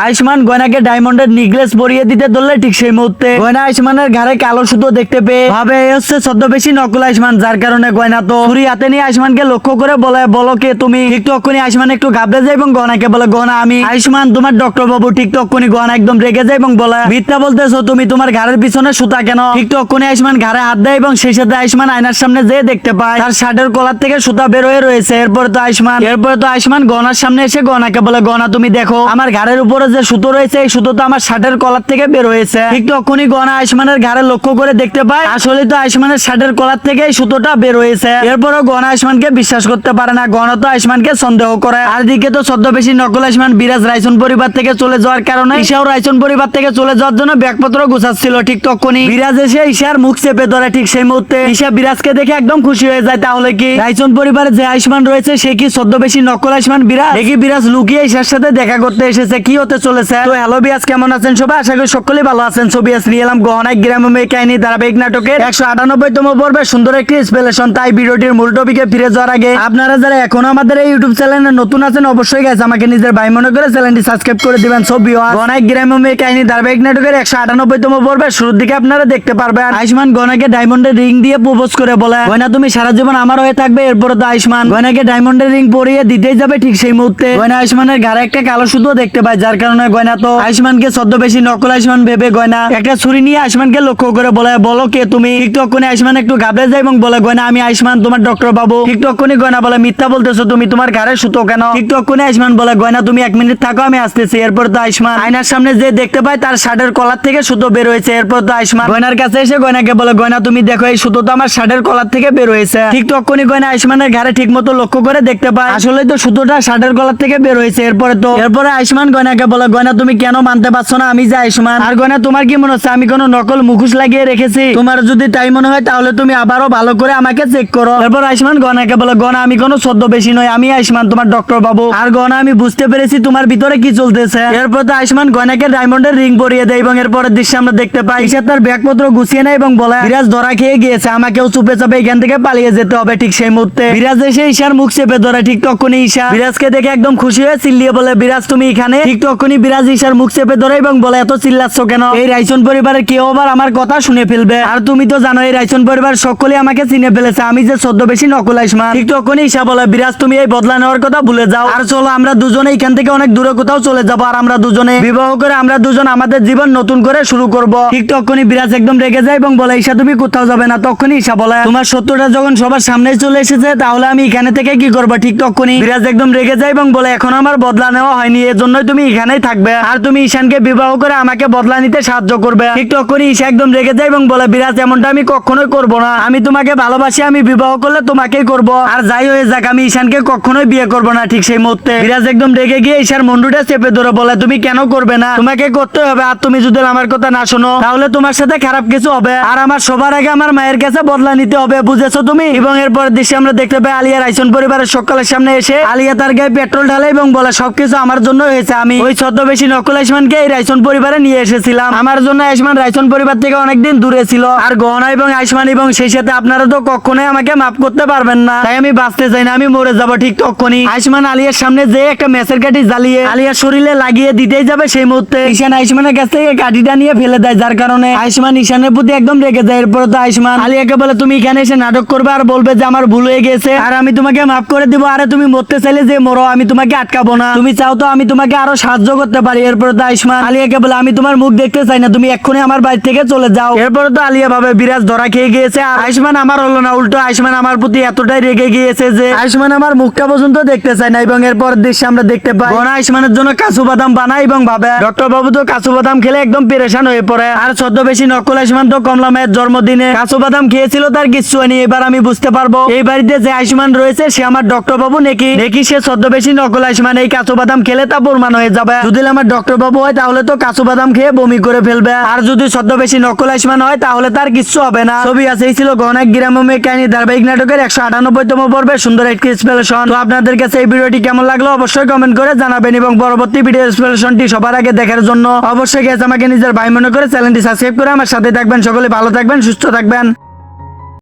আয়ুষ্মান গয়নাকে ডায়মন্ডের নিকলেস পরিয়ে দিতে ধরলে ঠিক সেই মুহূর্তে গয়না আয়ুষ্মানের ঘাড়ে কালো সুতো দেখতে পেয়ে ভাবে, এ হচ্ছে ছদ্মবেশী নকল আয়ুষ্মান, যার কারণে গয়না তো। ছুরি হাতে নিয়ে আয়ুষ্মানকে লক্ষ্য করে বলে, বলো কে তুমি? ঠিক তক্ষুনি আয়ুষ্মান একটু ঘাবড়ে যায় এবং গহনাকে বলে গহনা আমি। আয়ুষ্মান, তোমার ডক্টর বাবু। ঠিক তক্ষুনি গহনা একদম রেগে যায় এবং বলে, মিথ্যা বলতেছো, তুমি তোমার ঘাড়ের পিছনে সুতা কেন? ঠিক তক্ষুনি আয়ুষ্মান ঘাড়ে হাত দেয় এবং সেই সাথে আয়ুষ্মান আয়নার সামনে যেয়ে দেখতে পায়, তার শার্টের কলার থেকে সুতা বের হয়ে রয়েছে। এরপরে তো আয়ুষ্মান, এরপরে তো আয়ুষ্মান গহনার সামনে এসে গহনাকে বলে গহনা তুমি দেখো, আমার ঘাড়ের উপরে যে সুতো রয়েছে, এই সুতো তো আমার শার্টের কলার থেকে বের হয়েছে। ঠিক তখনই গহনা আয়ুষ্মানের ঘাড়ে লক্ষ্য করে দেখতে পায় আসলে তো আয়ুষ্মানের শার্টের কলার থেকে এই সুতোটা বের হয়েছে। এরপরও গহনা আয়ুষ্মানকে বিশ্বাস করতে পারে না গহনা তো আয়ুষ্মানকে সন্দেহ করে। আর দিকে তো ছদ্মবেশী নকল আয়ুষ্মান বিরাজ রাইসন পরিবার থেকে চলে যাওয়ার কারণে ঈশাও রাইসন পরিবার থেকে চলে যাওয়ার জন্য ব্যাগপত্র গুছাচ্ছিল ঠিক তখনই। বিরাজ এসে ঈশার মুখ চেপে ধরে ঠিক সেই মুহূর্তে। ঈশা বিরাজকে দেখে একদম খুশি হয়ে যায়, তাহলে কি? রাইসন পরিবারে যে আয়ুষ্মান রয়েছে, সে কি ছদ্মবেশী নকল আয়ুষ্মান বিরাজ? দেখি বিরাজ লুকিয়ে ঈশার সাথে দেখা করতে এসেছে, কি হতে চলেছে। তো হ্যালো বিরাজ কেমন আছেন সবাই? আশা করি সকলেই ভালো আছেন। ছবি আস নিয়ে এলাম গহনায় গ্রামে কাহিনী ধারাবাহিক নাটকের একশো আটানব্বই তম পর্বে সুন্দর একটি স্পেলেশন তাই ভিডিওটির মূল টপিকে ফিরে যাওয়ার আগে আপনারা যারা এখনও আমাদের এই ইউটিউব চ্যানেলে নতুন আছেন, অবশ্যই গেছে আমাকে নিজের ভাই মনে করে চ্যানেলটি সাবস্ক্রাইব করে দিবেন। ছবি গনায় গ্রামে কাহিনী ধারাবাহিক নাটকের একশো আটানব্বই তম পর্বে শুরুর দিকে আপনারা দেখতে পারবেন। আয়ুষ্মান গনাকে ডায়মন্ডের রিং দিয়ে প্রপোজ করে বলে, গয়না তুমি সারা জীবন আমার হয়ে থাকবে এরপরে তো আয়ুষ্মান গয়নাকে ডায়মন্ডের রিং পরিয়ে দিতেই যাবে ঠিক সেই মুহূর্তে। গয়না আয়ুষ্মানের ঘাড়ে একটা কালো সুতো দেখতে পায় যার কারণে গয়না তো আয়ুষ্মানকে ছদ্মবেশী নকল আয়ুষ্মান ভেবে গয়না। একটা ছুরি নিয়ে আয়ুষ্মানকে লক্ষ্য করে বলে, বলো কে তুমি? ঠিক তখনই আয়ুষ্মান একটু ঘাবড়ে যায় এবং বলে, গয়না, আমি আয়ুষ্মান, তোমার ডক্টর বাবু। ঠিক তখনই গয়না বলে, মিথ্যা বলতেছো তুমি, তোমার ঘাড়ে সুতো কেন? ঠিক তখনই আয়ুষ্মান বলে, গয়না, তুমি এক মিনিট থাকো, আমি আসতেছি। এরপর তো আয়ুষ্মান আয়নার সামনে যে দেখতে পায়, তার শার্টের কলার থেকে সুতো বের হয়েছে। এরপর তো আয়ুষ্মান গয়নার কাছে এসে গয়নাকে বলে, গয়না, তুমি দেখো, এই সুতো তো আমার শার্টের কলার থেকে বের হয়েছে। ঠিক তখনই গয়না আয়ুষ্মানের ঘাড়ে ঠিক মতো লক্ষ্য করে দেখতে পায়। আসলে তো সুতোটা শার্টের কলার থেকে বের হয়েছে। এরপরে তো, এরপরে আয়ুষ্মান গয়নাকে বলে গয়না তুমি কেন মানতে পারছ না? আমি যে আয়ুষ্মান আর গয়না তোমার কি মনে হচ্ছে? আমি কোনো নকল মুখোশ লাগিয়ে রেখেছি? তোমার যদি তাই মনে হয় তাহলে তুমি আবারও ভালো করে আমাকে চেক করো। এরপর আয়ুষ্মান গয়নাকে বলে গয়না আমি কোনো সদ্য বেশি নয় আমি আয়ুষ্মান তোমার ডক্টর বাবু। আর গয়না আমি বুঝতে পেরেছি তোমার ভিতরে কি চলতেছে। এরপর তো আয়ুষ্মান গয়নাকে ডায়মন্ডের রিং পরিয়ে দেয় এবং এরপরের দৃশ্যে আমরা দেখতে পাই ঈশা তার ব্যাগপত্র গুছিয়ে নেয় এবং বলে বিরাজ ধরা খেয়ে গিয়েছে আমাকেও চুপে চাপে এখান থেকে পালিয়ে যেতে হবে ঠিক সেই মুহূর্তে। বিরাজ এসে ঈশার মুখ চেপে ধরে ঠিক তখনই ঈশা। বিরাজকে দেখে একদম খুশি হয়ে চিল্লিয়ে বলে বিরাজ তুমি এখানে? ঠিক তখনই বিরাজ ঈশার মুখ চেপে ধরে এবং বলে, এত চিল্লাচ্ছ কেন? এই রাইসন পরিবারের কেউ আবার আমার কথা শুনে ফেলবে? আর তুমি তো জানো, এই রাইসন পরিবার সকলে আমাকে চিনে ফেলেছে। আমি যে সদ্য বেশি নকল আইসমান ঠিক তখনই ঈশা বলে, বিরাজ, তুমি এই বদলা নেওয়ার কথা ভুলে যাও। আর চলো, আমরা দুজনে এখান থেকে অনেক দূরে কোথাও চলে যাব। আর আমরা দুজনে বিবাহ করে আমরা দুজন আমাদের জীবন নতুন করে শুরু করব। ঠিক তখনই বিরাজ একদম রেগে যায় এবং বলে, ঈশা, তুমি কোথাও যাবে না? তখনই ঈশা বলে, তোমার সত্যটা যখন সবার সামনে চলে এসেছে, তাহলে আমি এখানে থেকে কি করব? ঠিক তখনই বিরাজ একদম রেগে যায় এবং বলে, এখন আমার বদলা নেওয়া হয়নি এর জন্যই তুমি এখানেই থাকবে। আর তুমি ঈশানকে বিবাহ করে আমাকে বদলা নিতে সাহায্য করবে। ঠিক তখনই ঈশা একদম রেগে যায় এবং বলে, বিরাজ, এমনটা আমি কখনোই করব না। আমি তোমাকে ভালোবাসি, আমি বিবাহ করলে তোমাকেই করব। আর যাই হয়ে যাক, আমি ঈশানকে কখনোই বিয়ে করব না ঠিক সেই মুহূর্তে। বিরাজ একদম রেগে গিয়ে ঈশার মন্ডুটা চেপে ধরে বলে, তুমি কেন করবে না? তোমাকে করতে হবে। আর তুমি যদি আমার কথা না শোনো, তাহলে তোমার সাথে খারাপ কিছু হবে। আর আমার সবার আগে আমার মায়ের কাছে বদলা নিতে হবে, বুঝেছ তুমি? এবং এরপর দৃশ্যে আমরা দেখতে পাই আলিয়া রাইসন পরিবারের সকালের সামনে এসে আলিয়া তার গায়ে পেট্রোল ঢালে এবং বলে, সবকিছু আমার জন্য হয়েছে আমি। ওই ছদ্মবেশী নকল আইসমানকে এই রাইসন পরিবারে নিয়ে এসেছিলাম। আমার জন্য আইসমান রাইসন পরিবার থেকে অনেকদিন দূরে ছিল। আর গহনা এবং আইসমান এবং সেই সাথে আপনারা তো কখনোই আমাকে মাফ করতে পারবেন না। তাই আমি বাঁচতে চাই না, আমি মরে যাব ঠিক তখনই। আইসমান আলিয়ার সামনে যে একটা মেসের কাঠি জ্বালিয়ে আলিয়ার শরীরে লাগিয়ে দিতেই যাবে সেই মুহূর্তে। ঈশান আইসমানের কাছ থেকে কাঠিটা নিয়ে ফেলে দেয়, যার কারণে আইসমান ঈশানের প্রতি একদম রেগে যায়। এরপরে তো আইসমান আলিয়াকে বলে, তুমি এখানে এসে নাটক করবে আর বলবে যে আমার ভুল হয়ে গেছে। আর আমি তোমাকে মাফ করে দিব। আরে তুমি মরতে চাইলে যে মরো, আমি তোমাকে আটকাবো না। তুমি চাও তো আমি তোমাকে আরও সাহায্য করতে পারি। এরপরে তো আইসমান আলিয়াকে বলে, আমি তোমার মুখ দেখতে চাই না, তুমি এক্ষুনি আমার বাড়ি থেকে চলে যাও। এরপরে তো আলিয়া ভাবে বিরাজ ধরা খেয়ে গিয়েছে। আর আইসমান আমার হলো না, উল্টো আইসমান আমার প্রতি এতটাই রেগে গিয়েছে যে আইসমান আমার মুখটা পর্যন্ত দেখতে চায় না এবং এরপর দৃশ্যে আমরা দেখতে পাই গনা আইসমানের জন্য কাজু বাদাম বানায় এবং ভাবে, ডক্টর বাবু তো কাজু বাদাম খেলে একদম পেরেশান হয়ে পড়ে। আর সদ্য বেশি নকল আইসমান তো কমলা মায়ের জন্মদিনে কাজু বাদাম খেয়েছিল, তার কিচ্ছু হয়নি। এবার আমি বুঝতে পারব, এই বাড়িতে যে আইসমান রয়েছে, সে আমার ডক্টর বাবু নাকি? নাকি সে সদ্য বেশি নকল আইসমান এই কাঁচু বাদাম খেলে তা প্রমাণ হয়ে যাবে। যদি আমার ডক্টর বাবু হয়, তাহলে তো কাঁচু বাদাম খেয়ে বমি করে ফেলবে। আর যদি সদ্য বেশি নকল আইসমান হয়, তাহলে তার কিচ্ছু হবে না। ছবি আছে ছিল গহনা গ্রামে কাহিনী ধারাবাহিক নাটকের একশো আটানব্বই তম পর্বে সুন্দর একটি ইন্সপিরেশন তো আপনাদের কাছে এই ভিডিওটি কেমন লাগল অবশ্যই কমেন্ট করে জানাবেন এবং পরবর্তী ভিডিও ইন্সপিরেশনটি সবার আগে দেখার জন্য। অবশ্যই গেছে আমাকে নিজের ভাই মনে করে চ্যানেলটি সাবস্ক্রাইব করে আমার সাথে থাকবেন। সকলে ভালো থাকবেন, সুস্থ থাকবেন।